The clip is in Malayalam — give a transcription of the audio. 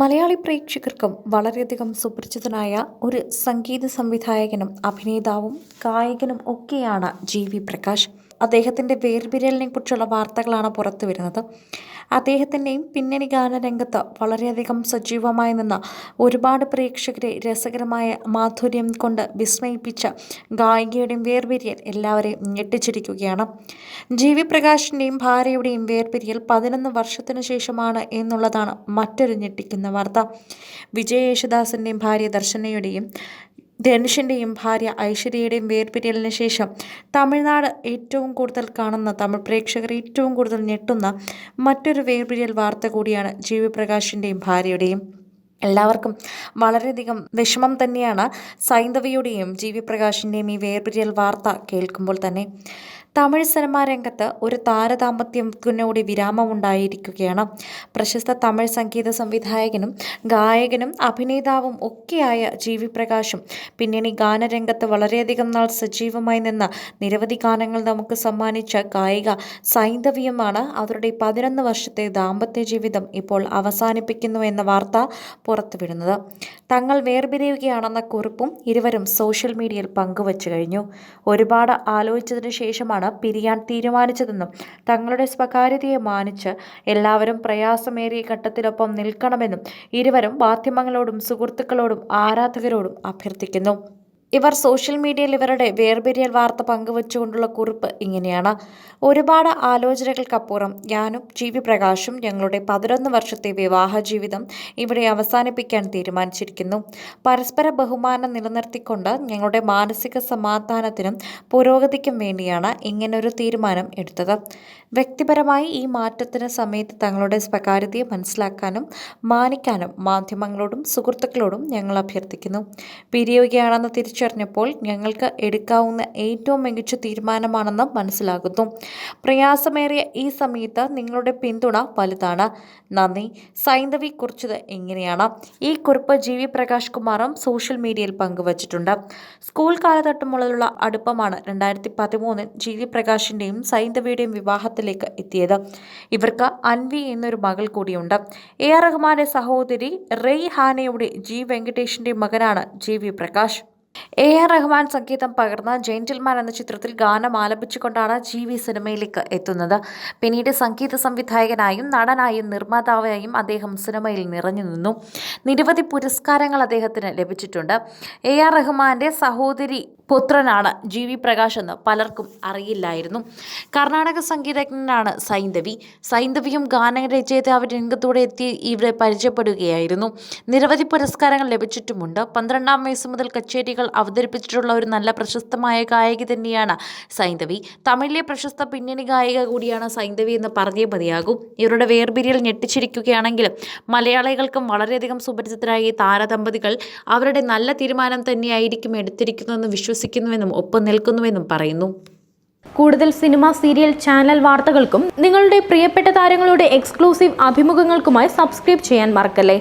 മലയാളി പ്രേക്ഷകർക്കും വളരെയധികം സുപരിചിതനായ ഒരു സംഗീത സംവിധായകനും അഭിനേതാവും ഗായകനും ഒക്കെയാണ് ജി വി പ്രകാശ്. അദ്ദേഹത്തിന്റെ വേർപിരിയലിനെ കുറിച്ചുള്ള വാർത്തകളാണ് പുറത്തു വരുന്നത്. അദ്ദേഹത്തിന്റെയും പിന്നണി ഗാനരംഗത്ത് വളരെയധികം സജീവമായി നിന്ന ഒരുപാട് പ്രേക്ഷകരെ രസകരമായ മാധുര്യം കൊണ്ട് വിസ്മയിപ്പിച്ച ഗായികയുടെയും വേർപിരിയൽ എല്ലാവരെയും ഞെട്ടിച്ചിരിക്കുകയാണ്. ജി വി പ്രകാശിന്റെയും ഭാര്യയുടെയും വേർപിരിയൽ പതിനൊന്ന് വർഷത്തിനു ശേഷമാണ് എന്നുള്ളതാണ് മറ്റൊരു ഞെട്ടിക്കുന്ന വാർത്ത. വിജയ യേശുദാസിന്റെയും ഭാര്യ ദർശനയുടെയും ധനുഷിന്റെയും ഭാര്യ ഐശ്വര്യയുടെയും വേർപിരിയലിന് ശേഷം തമിഴ്നാട് ഏറ്റവും കൂടുതൽ കാണുന്ന തമിഴ് പ്രേക്ഷകർ ഏറ്റവും കൂടുതൽ ഞെട്ടുന്ന മറ്റൊരു വേർപിരിയൽ വാർത്ത കൂടിയാണ് ജി വി പ്രകാശിന്റെയും ഭാര്യയുടെയും. എല്ലാവർക്കും വളരെയധികം വിഷമം തന്നെയാണ് സൈന്ധവിയുടെയും ജി വി പ്രകാശിന്റെയും ഈ വേർപിരിയൽ വാർത്ത കേൾക്കുമ്പോൾ തന്നെ. തമിഴ് സിനിമാ രംഗത്ത് ഒരു താരതാമ്പത്യത്തിനോട് വിരാമമുണ്ടായിരിക്കുകയാണ്. പ്രശസ്ത തമിഴ് സംഗീത സംവിധായകനും ഗായകനും അഭിനേതാവും ഒക്കെയായ ജി വി പ്രകാശും പിന്നണി ഗാനരംഗത്ത് വളരെയധികം നാൾ സജീവമായി നിന്ന നിരവധി ഗാനങ്ങൾ നമുക്ക് സമ്മാനിച്ച ഗായിക സൈന്ധവിയുമാണ് അവരുടെ പതിനൊന്ന് വർഷത്തെ ദാമ്പത്യ ജീവിതം ഇപ്പോൾ അവസാനിപ്പിക്കുന്നു എന്ന വാർത്ത പുറത്തുവിടുന്നത്. തങ്ങൾ വേർപിരിയുകയാണെന്ന കുറിപ്പും ഇരുവരും സോഷ്യൽ മീഡിയയിൽ പങ്കുവച്ചു കഴിഞ്ഞു. ഒരുപാട് ആലോചിച്ചതിന് ശേഷമാണ് പിരിയാൻ തീരുമാനിച്ചതെന്നും തങ്ങളുടെ സ്വകാര്യതയെ മാനിച്ച് എല്ലാവരും പ്രയാസമേറിയ ഘട്ടത്തിനൊപ്പം നിൽക്കണമെന്നും ഇരുവരും മാധ്യമങ്ങളോടും സുഹൃത്തുക്കളോടും ആരാധകരോടും അഭ്യർത്ഥിക്കുന്നു. ഇവർ സോഷ്യൽ മീഡിയയിൽ ഇവരുടെ വേർപിരിയൽ വാർത്ത പങ്കുവച്ചുകൊണ്ടുള്ള കുറിപ്പ് ഇങ്ങനെയാണ്. ഒരുപാട് ആലോചനകൾക്കപ്പുറം ഞാനും ജി. വി. പ്രകാശും ഞങ്ങളുടെ പതിനൊന്ന് വർഷത്തെ വിവാഹ ജീവിതം ഇവിടെ അവസാനിപ്പിക്കാൻ തീരുമാനിച്ചിരിക്കുന്നു. പരസ്പര ബഹുമാനം നിലനിർത്തിക്കൊണ്ട് ഞങ്ങളുടെ മാനസിക സമാധാനത്തിനും പുരോഗതിക്കും വേണ്ടിയാണ് ഇങ്ങനൊരു തീരുമാനം എടുത്തത്. വ്യക്തിപരമായി ഈ മാറ്റത്തിന് സമയത്ത് തങ്ങളുടെ സ്വകാര്യതയെ മനസ്സിലാക്കാനും മാനിക്കാനും മാധ്യമങ്ങളോടും സുഹൃത്തുക്കളോടും ഞങ്ങൾ അഭ്യർത്ഥിക്കുന്നു. പിരിയുകയാണെന്ന് തിരിച്ചറിഞ്ഞപ്പോൾ ഞങ്ങൾക്ക് എടുക്കാവുന്ന ഏറ്റവും മികച്ച തീരുമാനമാണെന്ന് മനസ്സിലാകുന്നു. പ്രയാസമേറിയ ഈ സമയത്ത് നിങ്ങളുടെ പിന്തുണ വലുതാണ്. നന്ദി. സൈന്ധവി കുറിച്ചത് എങ്ങനെയാണ്? ഈ കുറിപ്പ് ജി വി പ്രകാശ് കുമാറും സോഷ്യൽ മീഡിയയിൽ പങ്കുവച്ചിട്ടുണ്ട്. സ്കൂൾ കാലഘട്ടം മുതലുള്ള അടുപ്പമാണ് രണ്ടായിരത്തി പതിമൂന്നിൽ ജി വി പ്രകാശിന്റെയും സൈന്ധവിയുടെയും വിവാഹത്തിലേക്ക് എത്തിയത്. ഇവർക്ക് അൻവി എന്നൊരു മകൾ കൂടിയുണ്ട്. എ ആർ റഹ്മാന്റെ സഹോദരി റെയ് ഹാനയുടെ ജി വെങ്കടേഷിന്റെ മകനാണ് G V Prakash. A R Rahman സംഗീതം പകർന്ന ജെന്റിൽമാൻ എന്ന ചിത്രത്തിൽ ഗാനം ആലപിച്ചുകൊണ്ടാണ് ജി വി സിനിമയിലേക്ക് എത്തുന്നത്. പിന്നീട് സംഗീത സംവിധായകനായും നടനായും നിർമ്മാതാവായും അദ്ദേഹം സിനിമയിൽ നിറഞ്ഞു നിന്നു. നിരവധി പുരസ്കാരങ്ങൾ അദ്ദേഹത്തിന് ലഭിച്ചിട്ടുണ്ട്. എ ആർ റഹ്മാന്റെ സഹോദരി പുത്രനാണ് ജി വി പ്രകാശ് എന്ന് പലർക്കും അറിയില്ലായിരുന്നു. കർണാടക സംഗീതജ്ഞനാണ് സൈന്ധവി സൈന്ധവിയും ഗാനരചയിതാവ് രംഗത്തൂടെ എത്തി ഇവിടെ പരിചയപ്പെടുകയായിരുന്നു. നിരവധി പുരസ്കാരങ്ങൾ ലഭിച്ചിട്ടുമുണ്ട്. പന്ത്രണ്ടാം വയസ്സ് മുതൽ കച്ചേരികൾ അവതരിപ്പിച്ചിട്ടുള്ള ഒരു നല്ല പ്രശസ്തമായ ഗായിക തന്നെയാണ് സൈന്ധവി തമിഴിലെ പ്രശസ്ത പിന്നണി ഗായിക കൂടിയാണ് സൈന്ധവി എന്ന് പറഞ്ഞേ മതിയാകും. ഇവരുടെ വേർപിരിയൽ ഞെട്ടിച്ചിരിക്കുകയാണെങ്കിലും മലയാളികൾക്കും വളരെയധികം സുപരിചിതരായ ഈ താരദമ്പതികൾ അവരുടെ നല്ല തീരുമാനം തന്നെയായിരിക്കും എടുത്തിരിക്കുന്നതെന്ന് വിശ്വസിക്കുന്നുവെന്നും ഒപ്പം നിൽക്കുന്നുവെന്നും പറയുന്നു. കൂടുതൽ സിനിമ സീരിയൽ ചാനൽ വാർത്തകൾക്കും നിങ്ങളുടെ പ്രിയപ്പെട്ട താരങ്ങളുടെ എക്സ്ക്ലൂസീവ് അഭിമുഖങ്ങൾക്കുമായി സബ്സ്ക്രൈബ് ചെയ്യാൻ മറക്കല്ലേ?